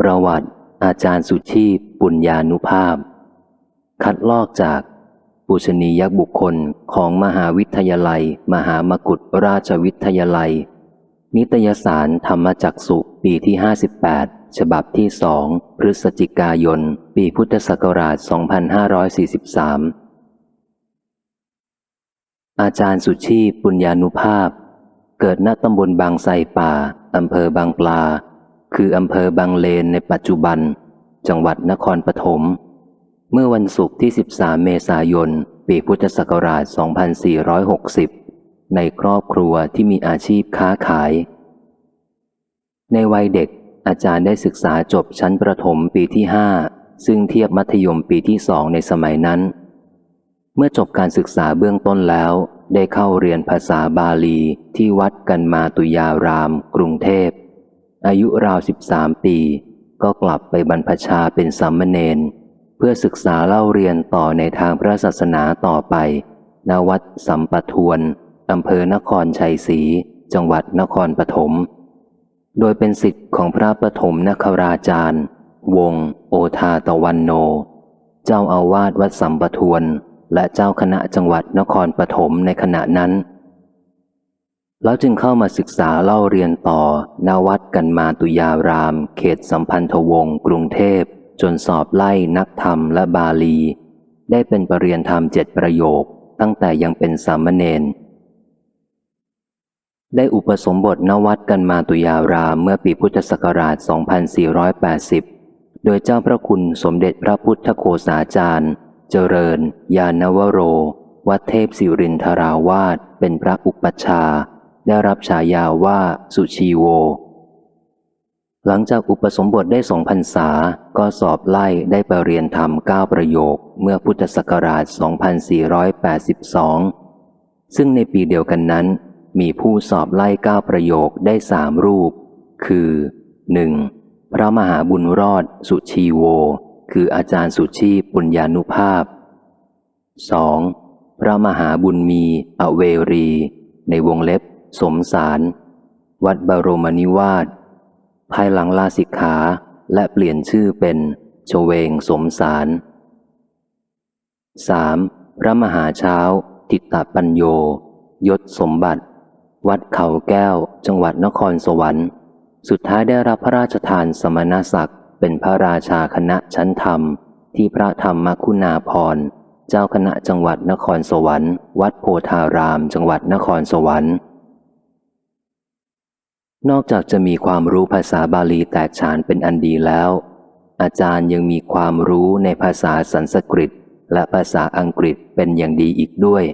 ประวัติ อาจารย์สุชีพ ปุญญานุภาพ คัดลอกจากปุชนียบุคคลของมหาวิทยาลัย มหามกุฏราชวิทยาลัย นิตยสารธรรมจักสุปีที่ 58 ฉบับที่สองพฤศจิกายน ปีพุทธศักราช 2543 อาจารย์สุชีพปุญญานุภาพ เกิดณตำบลบางไทรป่าอำเภอบางปลา คืออำเภอบางเลนในปัจจุบัน จังหวัดนครปฐม เมื่อวันศุกร์ที่ 13 เมษายน ปีพุทธศักราช 2460 ในครอบครัวที่มีอาชีพค้าขาย ในวัยเด็กอาจารย์ได้ศึกษาจบชั้นประถมปีที่ 5 ซึ่งเทียบมัธยมปีที่สองในสมัยนั้น เมื่อจบการศึกษาเบื้องต้นแล้ว ได้เข้าเรียนภาษาบาลีที่วัดกันมาตุยาราม กรุงเทพ อายุราว13ปี ก็กลับไปบรรพชาเป็นสามเณรเพื่อศึกษาเล่าเรียนต่อในทางพระศาสนาต่อไปณวัดสัมปทวนอำเภอนครชัยศรีจังหวัดนครปฐมโดยเป็นสิทธิ์ของพระปฐมนคราจารย์ วง โอทาตะวันโน เจ้าอาวาสวัดสัมปทวน และเจ้าคณะจังหวัดนครปฐมในขณะนั้น แล้วจึงเข้ามาศึกษาเล่าเรียนต่อณวัดกันมาตุยาราม เขตสัมพันธวงศ์กรุงเทพ จนสอบไล่นักธรรมและบาลี ได้เป็นปรริยนธรรมเจ็ดประโยค ตั้งแต่ยังเป็นสามเณรได้อุปสมบทณวัดกันมาตุยารามเมื่อปีพุทธศักราช 2480 โดยเจ้าพระคุณสมเด็จพระพุทธโฆษาจารย์ เจริญ ยานวโร วัดเทพสิรินทราวาสเป็นพระอุปัชฌาย์ ได้รับฉายาว่าสุชีโว หลังจากอุปสมบทได้สองพรรษา ก็สอบไล่ได้ไปเรียนธรรมเก้าประโยค เมื่อพุทธศักราช 2482 ซึ่งในปีเดียวกันนั้น มีผู้สอบไล่เก้าประโยคได้สามรูป คือ 1. พระมหาบุญรอด สุชีโว คืออาจารย์สุชีปุญญานุภาพ 2. พระมหาบุญมี อเวรี ในวงเล็บ สมสาร วัดบรมนิวาสภายหลังลาสิกขาและเปลี่ยนชื่อเป็นชเวงสมสาร 3. พระมหาเช้าทิตตปัญโย ยศสมบัติ วัดเขาแก้ว จังหวัดนครสวรรค์ สุดท้ายได้รับพระราชทานสมณศักดิ์ เป็นพระราชาคณะชั้นธรรม ที่พระธรรมคุณาพร เจ้าคณะจังหวัดนครสวรรค์ วัดโพธาราม จังหวัดนครสวรรค์ นอกจากจะมีความรู้ภาษาบาลีแตกฉานเป็นอันดีแล้ว อาจารย์ยังมีความรู้ในภาษาสันสกฤต และภาษาอังกฤษเป็นอย่างดีอีกด้วย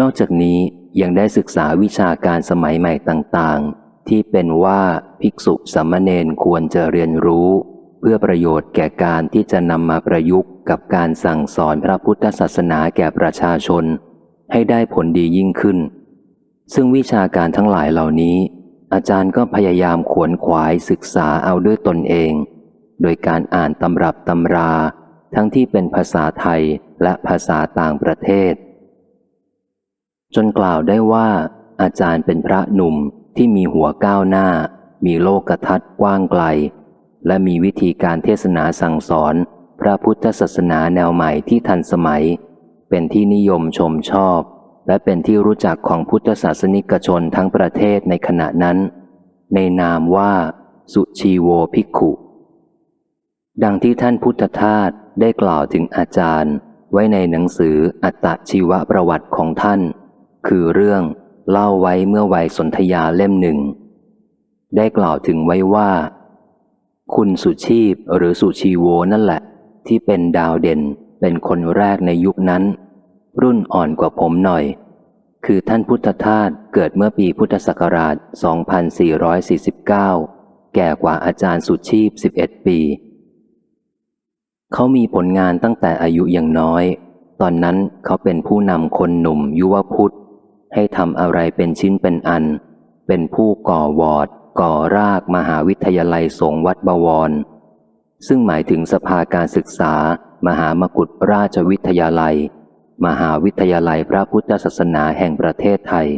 นอกจากนี้ยังได้ศึกษาวิชาการสมัยใหม่ต่างๆ ที่เป็นว่าภิกษุสามเณรควรจะเรียนรู้ เพื่อประโยชน์แก่การที่จะนำมาประยุกต์กับการสั่งสอนพระพุทธศาสนาแก่ประชาชน ให้ได้ผลดียิ่งขึ้น ซึ่งวิชาการทั้งหลายเหล่านี้ อาจารย์ก็พยายามขวนขวายศึกษาเอาด้วยตนเอง โดยการอ่านตำรับตำรา ทั้งที่เป็นภาษาไทยและภาษาต่างประเทศ จนกล่าวได้ว่า อาจารย์เป็นพระหนุ่มที่มีหัวก้าวหน้า มีโลกทัศน์กว้างไกล และมีวิธีการเทศนาสั่งสอน พระพุทธศาสนาแนวใหม่ที่ทันสมัย เป็นที่นิยมชมชอบ และเป็นที่รู้จักของพุทธศาสนิกชนทั้งประเทศในขณะนั้น ในนามว่า สุชีโวภิกขุ ดังที่ท่านพุทธทาสได้กล่าวถึงอาจารย์ ไว้ในหนังสืออัตชีวประวัติของท่าน คือเรื่องเล่าไว้เมื่อวัยสนธยาเล่มหนึ่ง ได้กล่าวถึงไว้ว่า คุณสุชีพหรือสุชีโวนั่นแหละ ที่เป็นดาวเด่นเป็นคนแรกในยุคนั้น รุ่นอ่อนกว่าผมหน่อย คือท่านพุทธทาสเกิดเมื่อปีพุทธศักราช 2449 แก่กว่าอาจารย์สุชีพ 11 ปี เขามีผลงานตั้งแต่อายุยังน้อย ตอนนั้นเขาเป็นผู้นำคนหนุ่มยุวพุทธ ให้ทำอะไรเป็นชิ้นเป็นอัน เป็นผู้ก่อวอดก่อรากมหาวิทยาลัยสงวัดบวร ซึ่งหมายถึงสภาการศึกษามหามกุฏราชวิทยาลัย มหาวิทยาลัยพระพุทธศาสนาแห่งประเทศไทย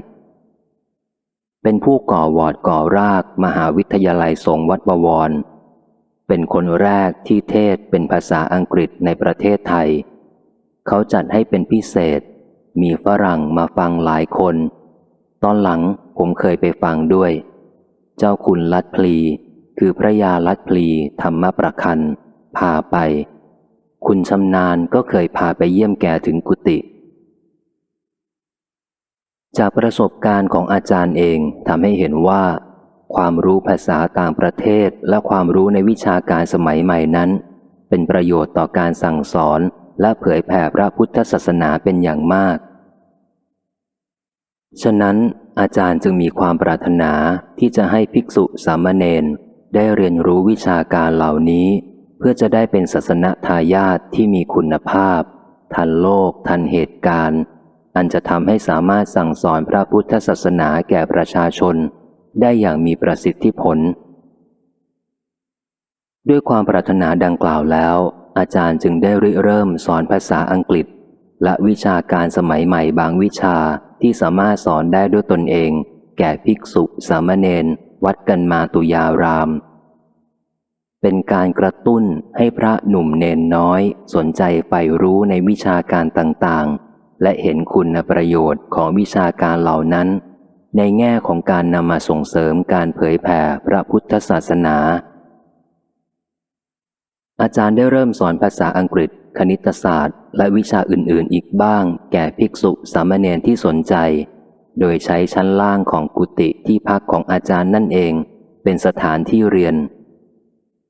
เป็นผู้ก่อวอดก่อราก มหาวิทยาลัยสงวัดบวร เป็นคนแรกที่เทศเป็นภาษาอังกฤษในประเทศไทย เขาจัดให้เป็นพิเศษ มีฝรั่งมาฟังหลายคน ตอนหลังผมเคยไปฟังด้วย เจ้าคุณลัดพลี คือพระยาลัดพลีธรรมประคันพาไป คุณชำนาญก็เคยพาไปเยี่ยมแกถึงกุฏิจากประสบการณ์ของอาจารย์เองทำให้เห็นว่า ความรู้ภาษาต่างประเทศและความรู้ในวิชาการสมัยใหม่นั้น เป็นประโยชน์ต่อการสั่งสอนและเผยแผ่พระพุทธศาสนาเป็นอย่างมาก ฉะนั้นอาจารย์จึงมีความปรารถนาที่จะให้ภิกษุสามเณรได้เรียนรู้วิชาการเหล่านี้ เพื่อจะได้เป็นศาสนทายาทที่มีคุณภาพ ทันโลก ทันเหตุการณ์ อันจะทำให้สามารถสั่งสอนพระพุทธศาสนาแก่ประชาชน ได้อย่างมีประสิทธิผล ด้วยความปรารถนาดังกล่าวแล้ว อาจารย์จึงได้ริเริ่มสอนภาษาอังกฤษ และวิชาการสมัยใหม่บางวิชาที่สามารถสอนได้ด้วยตนเอง แก่ภิกษุ สามเณรวัดกันมาตุยาราม เป็นการกระตุ้นให้พระหนุ่มเนนน้อย สนใจใฝ่รู้ในวิชาการต่างๆ และเห็นคุณประโยชน์ของวิชาการเหล่านั้น ในแง่ของการนำมาส่งเสริมการเผยแผ่พระพุทธศาสนา อาจารย์ได้เริ่มสอนภาษาอังกฤษ คณิตศาสตร์ และวิชาอื่นๆ อีกบ้าง แก่ภิกษุสามเณรที่สนใจ โดยใช้ชั้นล่างของกุฏิที่พักของอาจารย์นั่นเอง เป็นสถานที่เรียน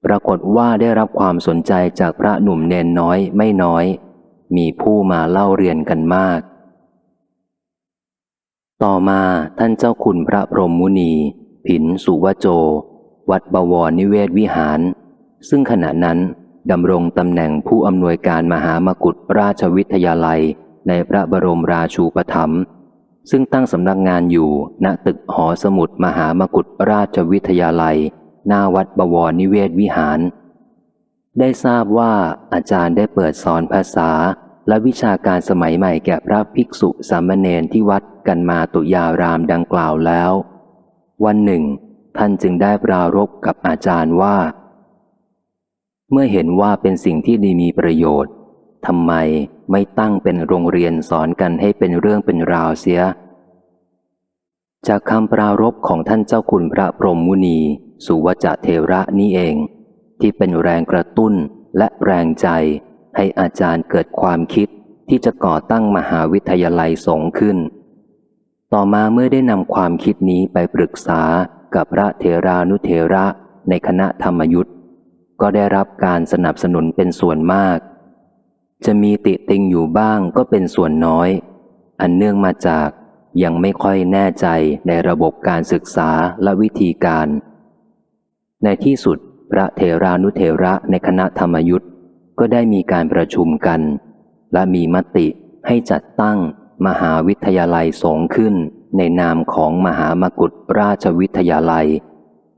ปรากฏว่าได้รับความสนใจจากพระหนุ่มเนนน้อยไม่น้อย มีผู้มาเล่าเรียนกันมาก ต่อมาท่านเจ้าคุณพระพรหมมุนี ผินสุวโจ วัดบวรนิเวศวิหาร ซึ่งขณะนั้นดำรงตำแหน่งผู้อำนวยการมหามกุฏราชวิทยาลัยในพระบรมราชูปถัมภ์ซึ่งตั้งสำนักงานอยู่ณตึกหอสมุดมหามกุฏราชวิทยาลัย หน้าวัดบวรนิเวศวิหาร ได้ทราบว่าอาจารย์ได้เปิดสอนภาษาและวิชาการสมัยใหม่แก่พระภิกษุสามเณรที่วัดกันมาตุยารามดังกล่าวแล้ว วันหนึ่ง ท่านจึงได้ปรารบกับอาจารย์ว่า เมื่อเห็นว่าเป็นสิ่งที่ดีมีประโยชน์ทำไมไม่ตั้งเป็นโรงเรียนสอนกันให้เป็นเรื่องเป็นราวเสีย จากคำปรารบของท่านเจ้าคุณพระพรหมมุนี สุวจเทระนี้เอง ที่เป็นแรงกระตุ้นและแรงใจ ให้อาจารย์เกิดความคิดที่จะก่อตั้งมหาวิทยาลัยสงฆ์ขึ้น ต่อมาเมื่อได้นำความคิดนี้ไปปรึกษากับพระเทรานุเทระในคณะธรรมยุทธ์ก็ได้รับการสนับสนุนเป็นส่วนมาก จะมีติติงอยู่บ้างก็เป็นส่วนน้อย อันเนื่องมาจากยังไม่ค่อยแน่ใจในระบบการศึกษาและวิธีการ ในที่สุดพระเทรานุเทระในคณะธรรมยุทธ์ก็ได้มีการประชุมกัน และมีมติให้จัดตั้งมหาวิทยาลัยสงฆ์ขึ้นในนามของมหามกุฏราชวิทยาลัย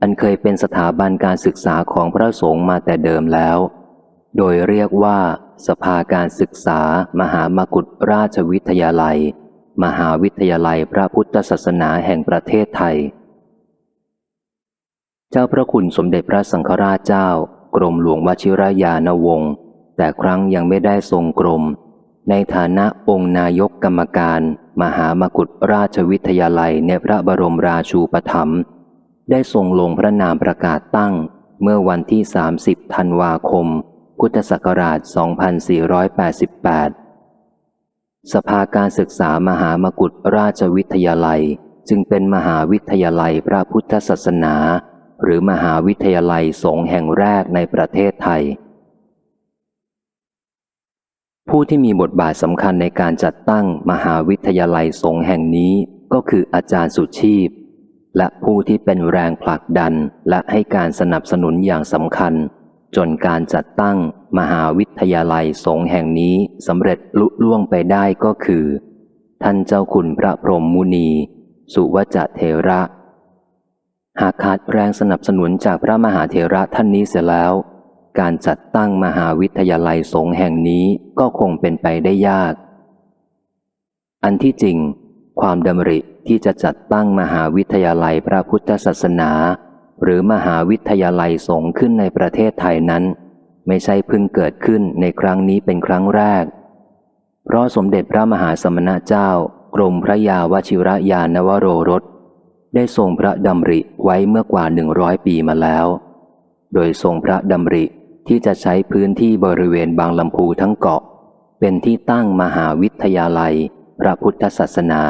อันเคยเป็นสถาบันการศึกษาของพระสงฆ์มาแต่เดิมแล้ว โดยเรียกว่า สภาการศึกษา มหามกุฏราชวิทยาลัย มหาวิทยาลัยพระพุทธศาสนาแห่งประเทศไทย จ้าพระคุณสมเด็จพระสังฆราชเจ้า กรมหลวงวชิรยานวงศ์แต่ครั้งยังไม่ได้ทรงกรม ในฐานะองค์นายกกรรมการ มหามกุฏราชวิทยาลัยในพระบรมราชูปถัมภ์ได้ทรงลงพระนามประกาศตั้ง เมื่อวันที่ 30 ธันวาคม พุทธศักราช 2488 สภาการศึกษามหามกุฏราชวิทยาลัย จึงเป็นมหาวิทยาลัยพระพุทธศาสนา หรือมหาวิทยาลัยสงฆ์แห่งแรกในประเทศไทย ผู้ที่มีบทบาทสำคัญในการจัดตั้งมหาวิทยาลัยสงฆ์แห่งนี้ก็คืออาจารย์สุชีพ และผู้ที่เป็นแรงผลักดันและให้การสนับสนุนอย่างสำคัญ จนการจัดตั้งมหาวิทยาลัยสงฆ์แห่งนี้สำเร็จลุล่วงไปได้ก็คือ ท่านเจ้าคุณพระพรหมมุนี สุวจเทระ หากขาดแรงสนับสนุนจากพระมหาเทระท่านนี้เสียแล้ว การจัดตั้งมหาวิทยาลัยสงฆ์แห่งนี้ก็คงเป็นไปได้ยาก อันที่จริง ความดำริที่จะจัดตั้งมหาวิทยาลัยพระพุทธศาสนา หรือมหาวิทยาลัยสงฆ์ขึ้นในประเทศไทยนั้น ไม่ใช่เพิ่งเกิดขึ้นในครั้งนี้เป็นครั้งแรก เพราะสมเด็จพระมหาสมณเจ้ากรมพระยาวชิระยานวโรรส ได้ทรงพระดำริไว้เมื่อกว่าหนึ่งร้อยปีมาแล้ว โดยทรงพระดำริที่จะใช้พื้นที่บริเวณบางลำพูทั้งเกาะ เป็นที่ตั้งมหาวิทยาลัย พระพุทธศาสนา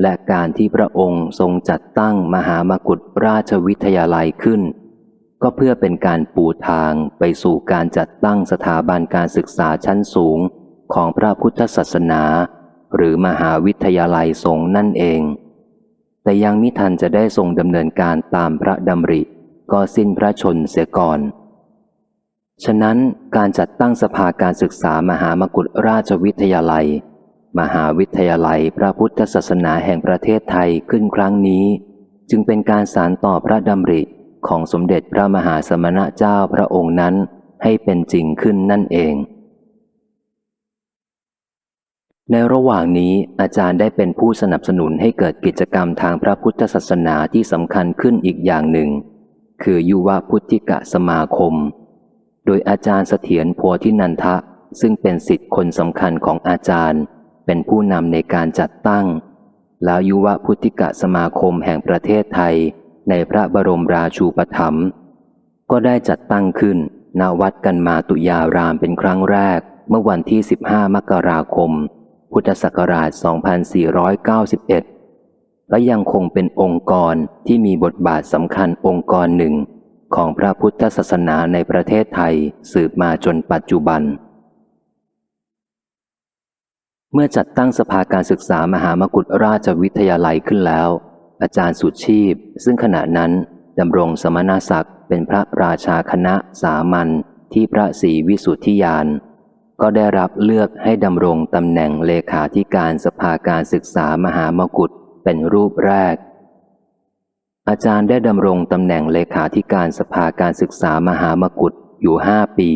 และการที่พระองค์ทรงจัดตั้งมหามกุฏราชวิทยาลัยขึ้น ก็เพื่อเป็นการปูทางไปสู่การจัดตั้งสถาบันการศึกษาชั้นสูงของพระพุทธศาสนา หรือมหาวิทยาลัยสงฆ์นั่นเอง แต่ยังมิทันจะได้ทรงดำเนินการตามพระดำริ ก็สิ้นพระชนเสียก่อน ฉะนั้นการจัดตั้งสภาการศึกษามหามกุฏราชวิทยาลัย มหาวิทยาลัยพระพุทธศาสนาแห่งประเทศไทยขึ้นครั้งนี้ จึงเป็นการสารต่อพระดำริของสมเด็จพระมหาสมณเจ้าพระองค์นั้นให้เป็นจริงขึ้นนั่นเอง ในระหว่างนี้อาจารย์ได้เป็นผู้สนับสนุนให้เกิดกิจกรรมทางพระพุทธศาสนาที่สำคัญขึ้นอีกอย่างหนึ่ง คือยุวพุทธิกะสมาคม โดยอาจารย์เสถียรโพธินันทะ ซึ่งเป็นสิทธิ์คนสำคัญของอาจารย์ เป็นผู้นำในการจัดตั้ง แล้วยุวพุทธิกะสมาคมแห่งประเทศไทย ในพระบรมราชูปถัมภ์ก็ได้จัดตั้งขึ้นณวัดกันมาตุยารามเป็นครั้งแรก เมื่อวันที่ 15 มกราคม พุทธศักราช 2491 และยังคงเป็นองค์กรที่มีบทบาทสำคัญองค์กรหนึ่ง ของพระพุทธศาสนาในประเทศไทยสืบมาจนปัจจุบัน เมื่อจัดตั้งสภาการศึกษามหามกุฏราชวิทยาลัยขึ้นแล้ว อาจารย์สุชีพ ซึ่งขณะนั้นดำรงสมณศักดิ์เป็นพระราชาคณะสามัญที่พระศรีวิสุทธิยาน ก็ได้รับเลือกให้ดำรงตำแหน่งเลขาธิการสภาการศึกษามหามกุฏเป็นรูปแรก อาจารย์ได้ดำรงตำแหน่งเลขาธิการสภาการศึกษามหามกุฏอยู่ห้าปี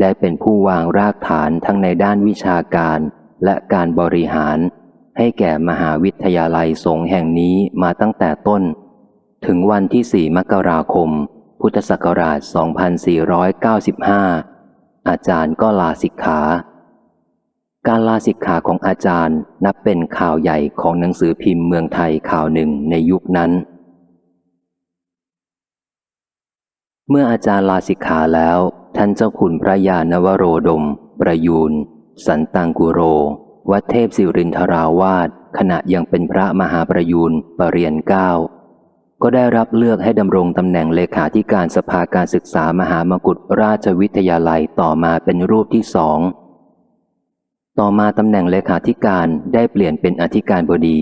ได้เป็นผู้วางรากฐานทั้งในด้านวิชาการและการบริหาร ให้แก่มหาวิทยาลัยสงฆ์แห่งนี้มาตั้งแต่ต้น ถึงวันที่ 4 มกราคม พุทธศักราช 2495 อาจารย์ก็ลาสิกขา การลาสิกขาของอาจารย์นับเป็นข่าวใหญ่ของหนังสือพิมพ์เมืองไทยข่าวหนึ่งในยุคนั้น เมื่ออาจารย์ลาสิกขาแล้ว ท่านเจ้าคุณพระยานวโรดม ประยูน สันตังกุโร วัดเทพสิรินทราวาสขณะยังเป็นพระมหาประยูนปรเรียนเก้า ก็ได้รับเลือกให้ดำรงตำแหน่งเลขาธิการสภาการศึกษามหามกุฏราชวิทยาลัยต่อมาเป็นรูปที่สอง ต่อมาตำแหน่งเลขาธิการได้เปลี่ยนเป็นอธิการบดี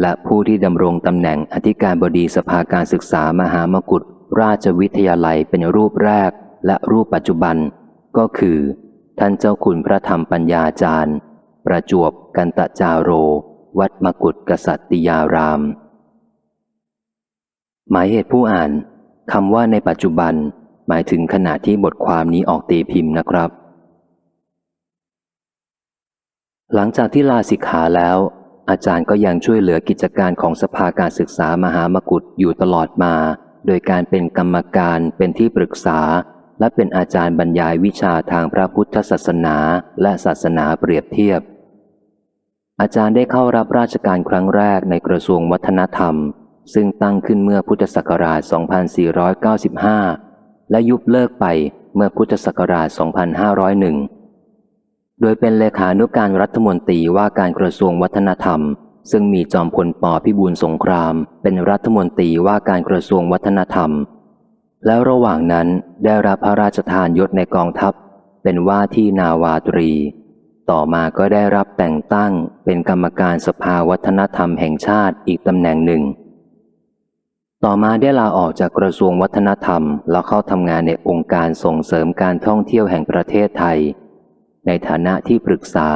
และผู้ที่ดำรงตำแหน่งอธิการบดีสภาการศึกษามหามกุฏราชวิทยาลัยเป็นรูปแรกและรูปปัจจุบัน ก็คือ ท่านเจ้าคุณพระธรรมปัญญาจารย์ ประจวบกันตะจาโร วัดมกุฏกษัตริยาราม หมายเหตุผู้อ่านคำว่าในปัจจุบัน หมายถึงขณะที่บทความนี้ออกตีพิมพ์นะครับ หลังจากที่ลาสิกขาแล้ว อาจารย์ก็ยังช่วยเหลือกิจการของสภาการศึกษามหามกุฏอยู่ตลอดมา โดยการเป็นกรรมการเป็นที่ปรึกษา และเป็นอาจารย์บรรยายวิชาทางพระพุทธศาสนาและศาสนาเปรียบเทียบ อาจารย์ได้เข้ารับราชการครั้งแรกในกระทรวงวัฒนธรรม ซึ่งตั้งขึ้นเมื่อพุทธศักราช 2495 และยุบเลิกไปเมื่อพุทธศักราช 2501 โดยเป็นเลขานุการรัฐมนตรีว่าการกระทรวงวัฒนธรรม ซึ่งมีจอมพลปพิบูลสงคราม เป็นรัฐมนตรีว่าการกระทรวงวัฒนธรรม แล้วระหว่างนั้นได้รับพระราชทานยศในกองทัพ เป็นว่าที่นาวาตรี ต่อมาก็ได้รับแต่งตั้งเป็นกรรมการสภาวัฒนธรรมแห่งชาติอีกตำแหน่งหนึ่ง ต่อมาได้ลาออกจากกระทรวงวัฒนธรรม แล้วเข้าทำงานในองค์การส่งเสริมการท่องเที่ยวแห่งประเทศไทย ในฐานะที่ปรึกษา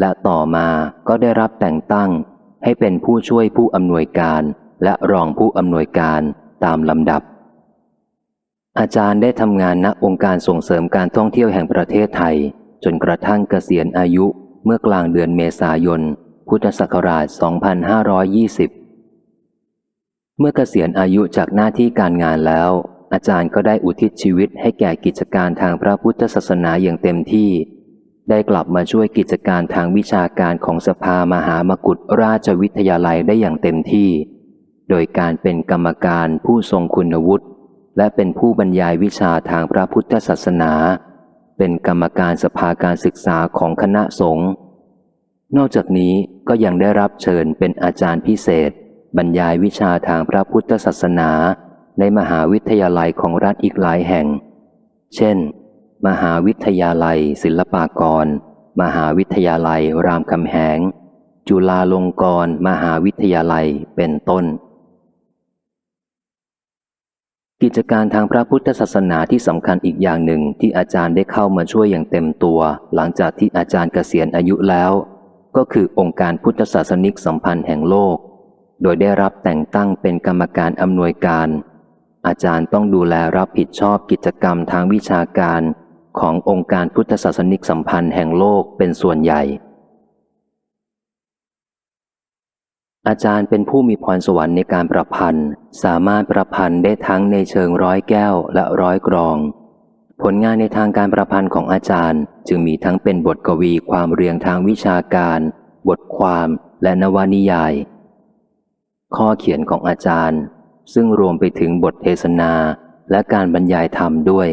และต่อมาก็ได้รับแต่งตั้ง ให้เป็นผู้ช่วยผู้อำนวยการและรองผู้อำนวยการตามลำดับ อาจารย์ได้ทำงานณองค์การส่งเสริมการท่องเที่ยวแห่งประเทศไทย จนกระทั่งเกษียณอายุเมื่อกลางเดือนเมษายน พุทธศักราช 2520 เมื่อเกษียณอายุจากหน้าที่การงานแล้ว อาจารย์ก็ได้อุทิศชีวิตให้แก่กิจการทางพระพุทธศาสนาอย่างเต็มที่ ได้กลับมาช่วยกิจการทางวิชาการของสภามหามกุฏราชวิทยาลัยได้อย่างเต็มที่ โดยการเป็นกรรมการผู้ทรงคุณวุฒิและเป็นผู้บรรยายวิชาทางพระพุทธศาสนา เป็นกรรมการสภาการศึกษาของคณะสงฆ์นอกจากนี้ก็ยังได้รับเชิญเป็นอาจารย์พิเศษ บรรยายวิชาทางพระพุทธศาสนา ในมหาวิทยาลัยของรัฐอีกหลายแห่ง เช่น มหาวิทยาลัย ศิลปากร มหาวิทยาลัยรามคำแหง จุฬาลงกรณ์มหาวิทยาลัยเป็นต้น กิจการทางพระพุทธศาสนาที่สำคัญอีกอย่างหนึ่งที่อาจารย์ได้เข้ามาช่วยอย่างเต็มตัว หลังจากที่อาจารย์เกษียณอายุแล้ว ก็คือองค์การพุทธศาสนิกสัมพันธ์แห่งโลก โดยได้รับแต่งตั้งเป็นกรรมการอำนวยการ อาจารย์ต้องดูแลรับผิดชอบกิจกรรมทางวิชาการขององค์การพุทธศาสนิกสัมพันธ์แห่งโลกเป็นส่วนใหญ่ อาจารย์เป็นผู้มีพรสวรรค์ในการประพันธ์ สามารถประพันธ์ได้ทั้งในเชิงร้อยแก้วและร้อยกรอง ผลงานในทางการประพันธ์ของอาจารย์จึงมีทั้งเป็นบทกวีความเรียงทางวิชาการ บทความและนวนิยาย ข้อเขียนของอาจารย์ ซึ่งรวมไปถึงบทเทศนาและการบรรยายธรรมด้วย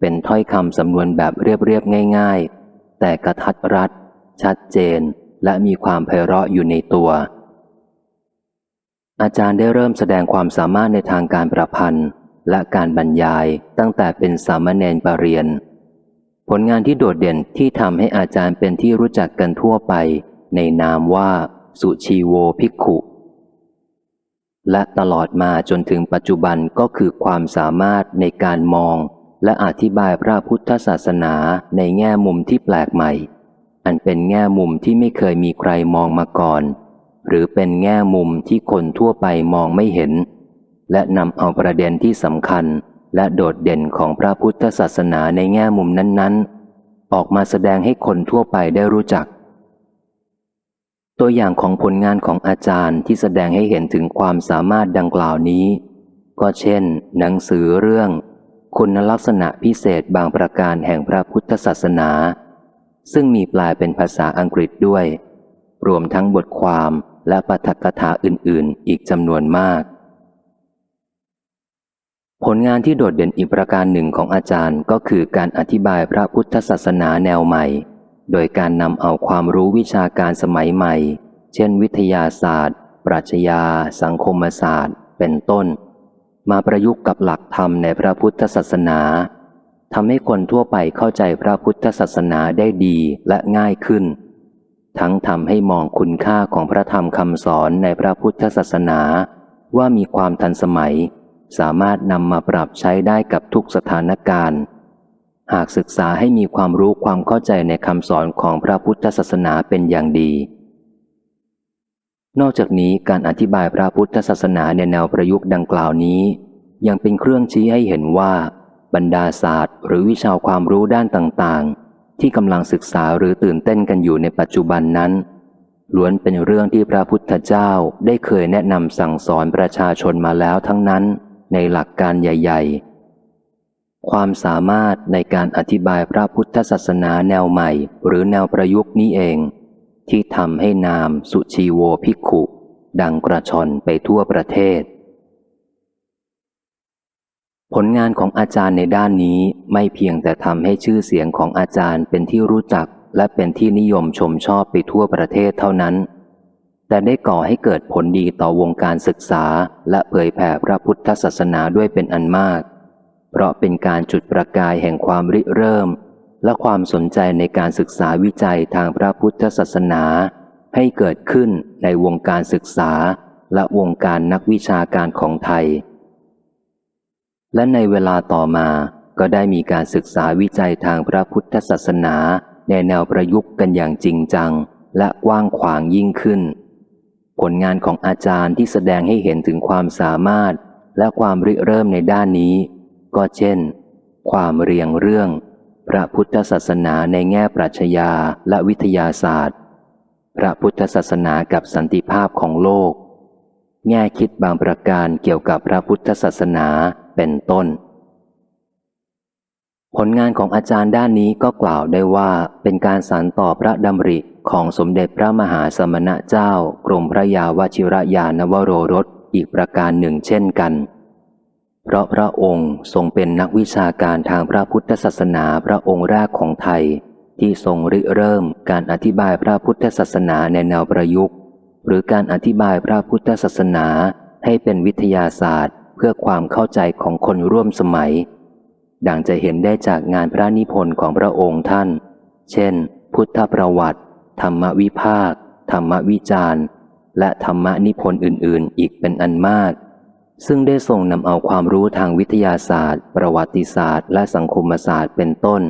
เป็นถ้อยคำสำนวนแบบเรียบๆง่าย ๆ แต่กระทัดรัด ชัดเจน และมีความไพเราะอยู่ในตัว อาจารย์ได้เริ่มแสดงความสามารถในทางการประพันธ์ และการบรรยายตั้งแต่เป็นสามเณรปรริญญาผลงานที่โดดเด่นที่ทำให้อาจารย์เป็นที่รู้จักกันทั่วไป ในนามว่า สุชีโวภิกขุ และตลอดมาจนถึงปัจจุบันก็คือความสามารถในการมอง และอธิบายพระพุทธศาสนาในแง่มุมที่แปลกใหม่ อันเป็นแง่มุมที่ไม่เคยมีใครมองมาก่อน หรือเป็นแง่มุมที่คนทั่วไปมองไม่เห็น และนำเอาประเด็นที่สำคัญ และโดดเด่นของพระพุทธศาสนาในแง่มุมนั้น ๆ ออกมาแสดงให้คนทั่วไปได้รู้จัก ตัวอย่างของผลงานของอาจารย์ที่แสดงให้เห็นถึงความสามารถดังกล่าวนี้ ก็เช่น หนังสือเรื่อง คุณลักษณะพิเศษบางประการแห่งพระพุทธศาสนา ซึ่งมีแปลเป็นภาษาอังกฤษด้วย รวมทั้งบทความและปาฐกถาอื่น ๆ อีกจำนวนมาก ผลงานที่โดดเด่นอีกประการหนึ่งของอาจารย์ก็คือการอธิบายพระพุทธศาสนาแนวใหม่ โดยการนำเอาความรู้วิชาการสมัยใหม่ เช่นวิทยาศาสตร์ ปรัชญา สังคมศาสตร์ เป็นต้น มาประยุกต์กับหลักธรรมในพระพุทธศาสนาทำให้คนทั่วไปเข้าใจพระพุทธศาสนาได้ดีและง่ายขึ้น ทั้งทำให้มองคุณค่าของพระธรรมคำสอนในพระพุทธศาสนาว่ามีความทันสมัย สามารถนำมาปรับใช้ได้กับทุกสถานการณ์ หากศึกษาให้มีความรู้ความเข้าใจในคำสอนของพระพุทธศาสนาเป็นอย่างดี นอกจากนี้การอธิบายพระพุทธศาสนาในแนวประยุกต์ดังกล่าวนี้ ยังเป็นเครื่องชี้ให้เห็นว่า บรรดาศาสตร์ หรือวิชาความรู้ด้านต่างๆ ที่กำลังศึกษาหรือตื่นเต้นกันอยู่ในปัจจุบันนั้น ล้วนเป็นเรื่องที่พระพุทธเจ้าได้เคยแนะนำสั่งสอนประชาชนมาแล้วทั้งนั้น ในหลักการใหญ่ ๆ ความสามารถในการอธิบายพระพุทธศาสนาแนวใหม่ หรือแนวประยุกต์นี้เอง ที่ทำให้นามสุชีโวภิกขุ ดังกระชอนไปทั่วประเทศ ผลงานของอาจารย์ในด้านนี้ไม่เพียงแต่ทำให้ชื่อเสียงของอาจารย์เป็นที่รู้จักและเป็นที่นิยมชมชอบไปทั่วประเทศเท่านั้น แต่ได้ก่อให้เกิดผลดีต่อวงการศึกษาและเผยแผ่พระพุทธศาสนาด้วยเป็นอันมาก เพราะเป็นการจุดประกายแห่งความริเริ่ม และความสนใจในการศึกษาวิจัยทางพระพุทธศาสนา ให้เกิดขึ้นในวงการศึกษาและวงการนักวิชาการของไทย และในเวลาต่อมาก็ได้มีการศึกษาวิจัยทางพระพุทธศาสนาในแนวประยุกต์กันอย่างจริงจัง และกว้างขวางยิ่งขึ้น ผลงานของอาจารย์ที่แสดงให้เห็นถึงความสามารถและความริเริ่มในด้านนี้ ก็เช่น ความเรียงเรื่อง พระพุทธศาสนาในแง่ปรัชญาและวิทยาศาสตร์ พระพุทธศาสนากับสันติภาพของโลก แง่คิดบางประการเกี่ยวกับพระพุทธศาสนาเป็นต้น ผลงานของอาจารย์ด้านนี้ก็กล่าวได้ว่าเป็นการสานต่อพระดำริของสมเด็จพระมหาสมณะเจ้ากรมพระยาวชิรยานวโรรสอีกประการหนึ่งเช่นกัน เพราะพระองค์ทรงเป็นนักวิชาการทางพระพุทธศาสนาพระองค์แรกของไทย ที่ทรงริเริ่มการอธิบายพระพุทธศาสนาในแนวประยุกต์ หรือการอธิบายพระพุทธศาสนาให้เป็นวิทยาศาสตร์ เพื่อความเข้าใจของคนร่วมสมัย ดังจะเห็นได้จากงานพระนิพนธ์ของพระองค์ท่าน เช่น พุทธประวัติ ธรรมวิภาค ธรรมวิจารณ์และธรรมนิพนธ์อื่น ๆ อีกเป็นอันมาก ซึ่งได้ทรงนำเอาความรู้ทางวิทยาศาสตร์ ประวัติศาสตร์ และสังคมศาสตร์เป็นต้น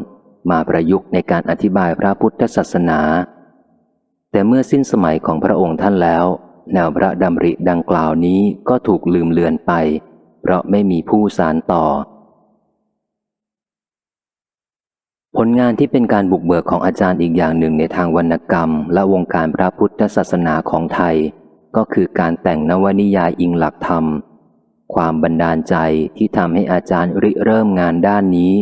มาประยุกต์ในการอธิบายพระพุทธศาสนา แต่เมื่อสิ้นสมัยของพระองค์ท่านแล้ว แนวพระดำริดังกล่าวนี้ก็ถูกลืมเลือนไป เพราะไม่มีผู้สารต่อ ผลงานที่เป็นการบุกเบิกของอาจารย์อีกอย่างหนึ่งในทางวรรณกรรม และวงการพระพุทธศาสนาของไทย ก็คือการแต่งนวนิยายอิงหลักธรรม ความบันดาลใจที่ทำให้อาจารย์ริเริ่มงานด้านนี้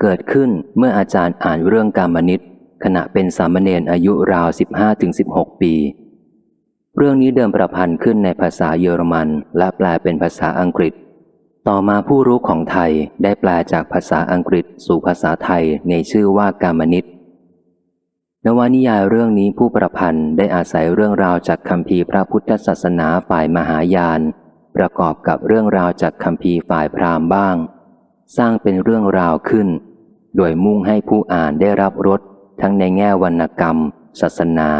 เกิดขึ้นเมื่ออาจารย์อ่านเรื่องการมนิตขณะเป็นสามเณรอายุราว 15-16 ปี เรื่องนี้เดิมประพันธ์ขึ้นในภาษาเยอรมันและแปลเป็นภาษาอังกฤษ ต่อมาผู้รู้ของไทยได้แปลจากภาษาอังกฤษสู่ภาษาไทยในชื่อว่ากามนิตนวนิยายเรื่องนี้ผู้ประพันธ์ได้อาศัยเรื่องราวจากคำพีพระพุทธศาสนาฝ่ายมหายาน ประกอบกับเรื่องราวจากคำพีฝ่ายพราหมณ์บ้าง สร้างเป็นเรื่องราวขึ้น โดยมุ่งให้ผู้อ่านได้รับรสทั้งในแง่วรรณกรรม ศาสนา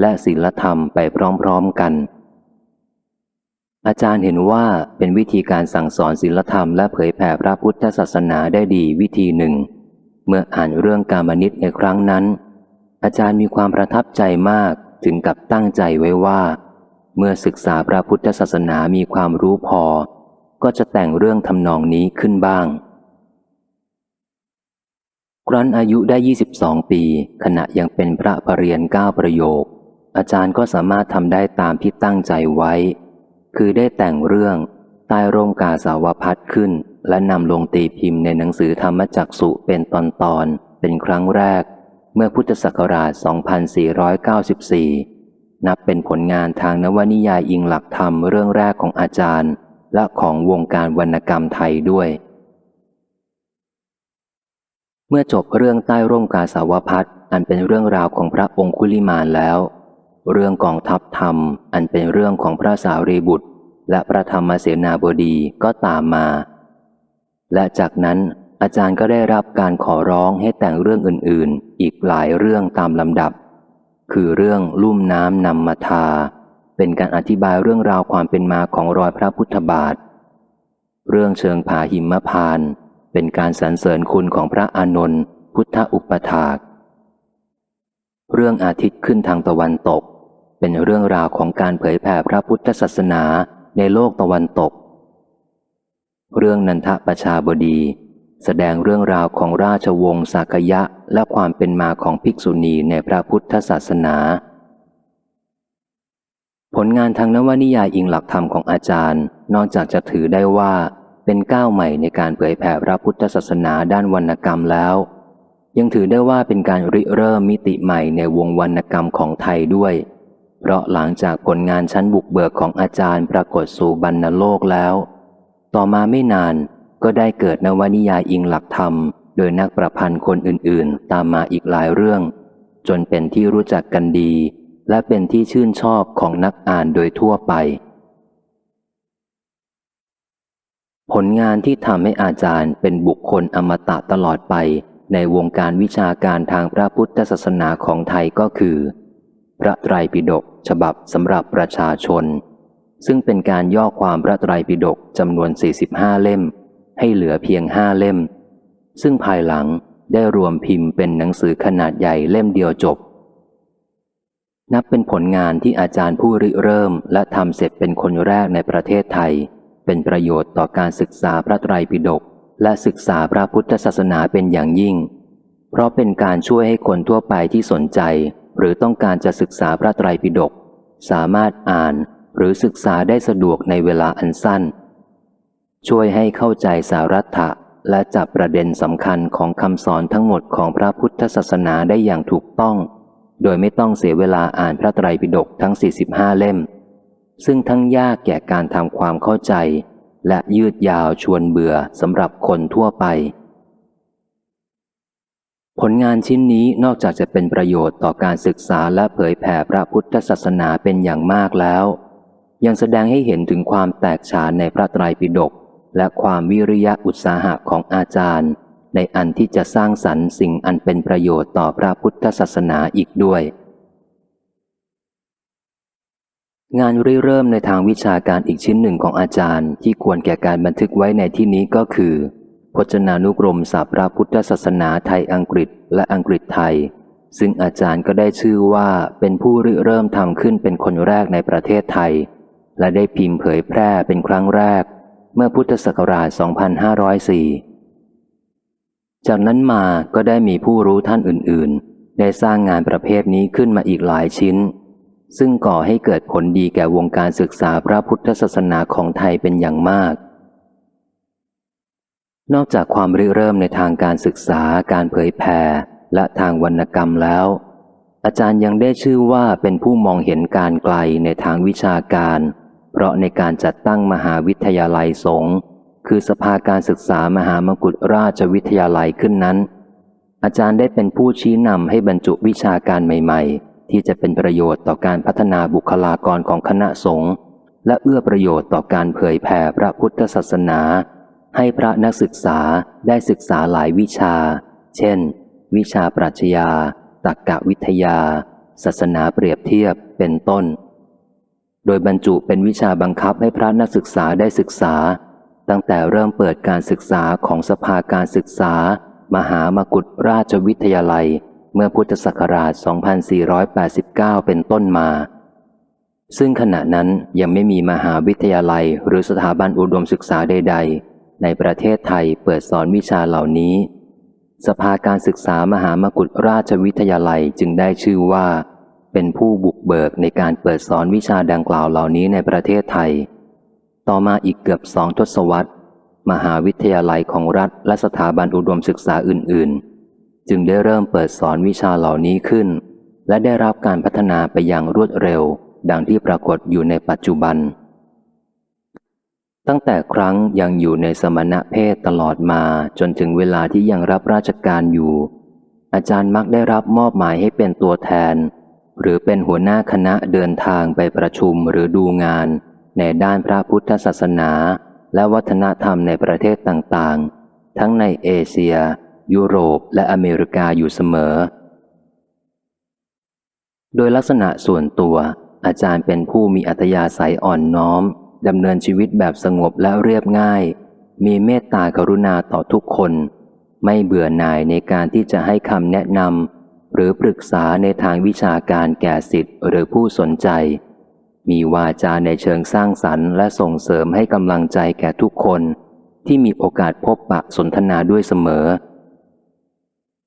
และศีลธรรมไปพร้อมๆกัน อาจารย์เห็นว่าเป็นวิธีการสั่งสอนศีลธรรมและเผยแผ่พระพุทธศาสนาได้ดีวิธีหนึ่ง เมื่ออ่านเรื่องการมนิตในครั้งนั้น อาจารย์มีความประทับใจมากถึงกับตั้งใจไว้ว่า เมื่อศึกษาพระพุทธศาสนามีความรู้พอ ก็จะแต่งเรื่องทำนองนี้ขึ้นบ้าง ครั้นอายุได้ 22 ปี ขณะยังเป็นพระปรริยนเก้าประโยค อาจารย์ก็สามารถทำได้ตามที่ตั้งใจไว้ คือได้แต่งเรื่องใต้ร่มกาสาวพัดขึ้น และนำลงตีพิมพ์ในหนังสือธรรมจักสุเป็นตอนตอนๆเป็นครั้งแรก เมื่อพุทธศักราช 2494 นับเป็นผลงานทางนวนิยายอิงหลักธรรมเรื่องแรกของอาจารย์ และของวงการวรรณกรรมไทยด้วย เมื่อจบเรื่องใต้ร่มกาสาวพัดอันเป็นเรื่องราวของพระองคุลิมานแล้ว เรื่องกองทัพธรรม อันเป็นเรื่องของพระสารีบุตร และพระธรรมเสนาบดีก็ตามมา และจากนั้นอาจารย์ก็ได้รับการขอร้องให้แต่งเรื่องอื่น ๆ อีกหลายเรื่องตามลำดับ คือเรื่องลุ่มน้ำนำมาทา เป็นการอธิบายเรื่องราวความเป็นมาของรอยพระพุทธบาท เรื่องเชิงผาหิมพาน เป็นการสรรเสริญคุณของพระอานนท์พุทธอุปถาก เรื่องอาทิตย์ขึ้นทางตะวันตก เป็นเรื่องราวของการเผยแผ่พระพุทธศาสนาในโลกตะวันตก เรื่องนันทประชาบดี แสดงเรื่องราวของราชวงศ์สากยะ และความเป็นมาของภิกษุณีในพระพุทธศาสนา ผลงานทางนวนิยายอิงหลักธรรมของอาจารย์ นอกจากจะถือได้ว่าเป็นก้าวใหม่ในการเผยแผ่พระพุทธศาสนาด้านวรรณกรรมแล้ว ยังถือได้ว่าเป็นการริเริ่มมิติใหม่ในวงวรรณกรรมของไทยด้วย เพราะหลังจากผลงานชั้นบุกเบิกของอาจารย์ปรากฏสู่บรรณโลกแล้ว ต่อมาไม่นานก็ได้เกิดนวนิยายอิงหลักธรรม โดยนักประพันธ์คนอื่นๆ ตามมาอีกหลายเรื่อง จนเป็นที่รู้จักกันดี และเป็นที่ชื่นชอบของนักอ่านโดยทั่วไป ผลงานที่ทำให้อาจารย์เป็นบุคคลอมตะตลอดไป ในวงการวิชาการทางพระพุทธศาสนาของไทยก็คือ พระไตรปิฎกฉบับสำหรับประชาชน ซึ่งเป็นการย่อความพระไตรปิฎกจำนวน 45 เล่ม ให้เหลือเพียงห้าเล่ม ซึ่งภายหลังได้รวมพิมพ์เป็นหนังสือขนาดใหญ่เล่มเดียวจบ นับเป็นผลงานที่อาจารย์ผู้ริเริ่ม และทำเสร็จเป็นคนแรกในประเทศไทย เป็นประโยชน์ต่อการศึกษาพระไตรปิฎกและศึกษาพระพุทธศาสนาเป็นอย่างยิ่ง เพราะเป็นการช่วยให้คนทั่วไปที่สนใจ หรือต้องการจะศึกษาพระไตรปิฎกสามารถอ่านหรือศึกษาได้สะดวกในเวลาอันสั้น ช่วยให้เข้าใจสารัตถะ และจับประเด็นสำคัญของคำสอนทั้งหมดของพระพุทธศาสนาได้อย่างถูกต้อง โดยไม่ต้องเสียเวลาอ่านพระไตรปิฎกทั้ง 45 เล่ม ซึ่งทั้งยากแก่การทำความเข้าใจ และยืดยาวชวนเบื่อสำหรับคนทั่วไป ผลงานชิ้นนี้นอกจากจะเป็นประโยชน์ต่อการศึกษาและเผยแผ่พระพุทธศาสนาเป็นอย่างมากแล้ว ยังแสดงให้เห็นถึงความแตกฉานในพระไตรปิฎก และความวิริยะอุตสาหะของอาจารย์ ในอันที่จะสร้างสรรค์สิ่งอันเป็นประโยชน์ต่อพระพุทธศาสนาอีกด้วย งานริเริ่มในทางวิชาการอีกชิ้นหนึ่งของอาจารย์ ที่ควรแก่การบันทึกไว้ในที่นี้ก็คือ พจนานุกรมสาพระพุทธศาสนาไทยอังกฤษและอังกฤษไทย ซึ่งอาจารย์ก็ได้ชื่อว่าเป็นผู้ริเริ่มทำขึ้นเป็นคนแรกในประเทศไทย และได้พิมพ์เผยแพร่เป็นครั้งแรก เมื่อพุทธศักราช 2504 จากนั้นมาก็ได้มีผู้รู้ท่านอื่น ๆ ได้สร้างงานประเภทนี้ขึ้นมาอีกหลายชิ้น ซึ่งก่อให้เกิดผลดีแก่วงการศึกษาพระพุทธศาสนาของไทยเป็นอย่างมาก นอกจากความริเริ่มในทางการศึกษาการเผยแผ่และทางวรรณกรรมแล้ว อาจารย์ยังได้ชื่อว่าเป็นผู้มองเห็นการไกลในทางวิชาการ เพราะในการจัดตั้งมหาวิทยาลัยสงฆ์คือสภาการศึกษามหามกุฏราชวิทยาลัยขึ้นนั้น อาจารย์ได้เป็นผู้ชี้นำให้บรรจุวิชาการใหม่ๆ ที่จะเป็นประโยชน์ต่อการพัฒนาบุคลากรของคณะสงฆ์และเอื้อประโยชน์ต่อการเผยแผ่พระพุทธศาสนา ให้พระนักศึกษาได้ศึกษาหลายวิชา เช่น วิชาปรัชญาตรรกะวิทยา ศาสนาเปรียบเทียบเป็นต้น โดยบรรจุเป็นวิชาบังคับให้พระนักศึกษาได้ศึกษา ตั้งแต่เริ่มเปิดการศึกษาของสภาการศึกษา มหามกุฏราชวิทยาลัย เมื่อพุทธศักราช 2489 เป็นต้นมา ซึ่งขณะนั้นยังไม่มีมหาวิทยาลัยหรือสถาบันอุดมศึกษาใด ๆ ในประเทศไทยเปิดสอนวิชาเหล่านี้ สภาการศึกษามหามกุฏราชวิทยาลัยจึงได้ชื่อว่า เป็นผู้บุกเบิกในการเปิดสอนวิชาดังกล่าวเหล่านี้ในประเทศไทย ต่อมาอีกเกือบสองทศวรรษ มหาวิทยาลัยของรัฐและสถาบันอุดมศึกษาอื่น ๆ จึงได้เริ่มเปิดสอนวิชาเหล่านี้ขึ้น และได้รับการพัฒนาไปอย่างรวดเร็ว ดังที่ปรากฏอยู่ในปัจจุบัน ตั้งแต่ครั้งยังอยู่ในสมณะเพศตลอดมาจนถึงเวลาที่ยังรับราชการอยู่ อาจารย์มักได้รับมอบหมายให้เป็นตัวแทน หรือเป็นหัวหน้าคณะเดินทางไปประชุมหรือดูงาน ในด้านพระพุทธศาสนา และวัฒนธรรมในประเทศต่างๆ ทั้งในเอเชีย ยุโรปและอเมริกาอยู่เสมอ โดยลักษณะส่วนตัว อาจารย์เป็นผู้มีอัธยาศัยอ่อนน้อมดำเนินชีวิตแบบสงบและเรียบง่าย มีเมตตากรุณาต่อทุกคน ไม่เบื่อหน่ายในการที่จะให้คำแนะนำ หรือปรึกษาในทางวิชาการแก่สิทธิ์หรือผู้สนใจ มีวาจาในเชิงสร้างสรรค์และส่งเสริมให้กำลังใจแก่ทุกคน ที่มีโอกาสพบปะสนทนาด้วยเสมอ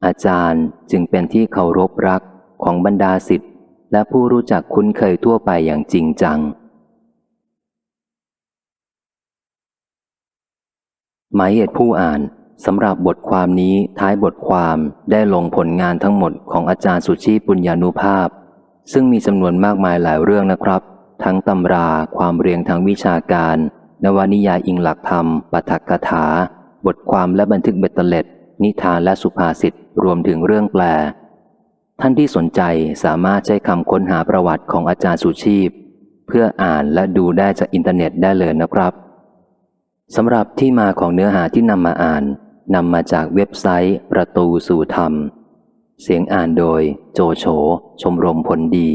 อาจารย์จึงเป็นที่เคารพรักของบรรดาสิทธิ์และผู้รู้จักคุ้นเคยทั่วไปอย่างจริงจัง หมายเหตุผู้อ่าน สำหรับบทความนี้ท้ายบทความได้ลงผลงานทั้งหมดของอาจารย์สุชีปุญญานุภาพ ซึ่งมีจำนวนมากมายหลายเรื่องนะครับ ทั้งตำราความเรียงทางวิชาการ นวนิยายอิงหลักธรรมปาฐกถา บทความและบันทึกเบตเตเล็ด นิทานและสุภาษิตรวมถึงเรื่องแปล ท่านที่สนใจสามารถใช้คำค้นหาประวัติของอาจารย์สุชีพ เพื่ออ่านและดูได้จากอินเทอร์เน็ตได้เลยนะครับสำหรับที่มาของเนื้อหาที่นำมาอ่าน นำมาจากเว็บไซต์ประตูสู่ธรรม เสียงอ่านโดยโจโฉชมรมผลดี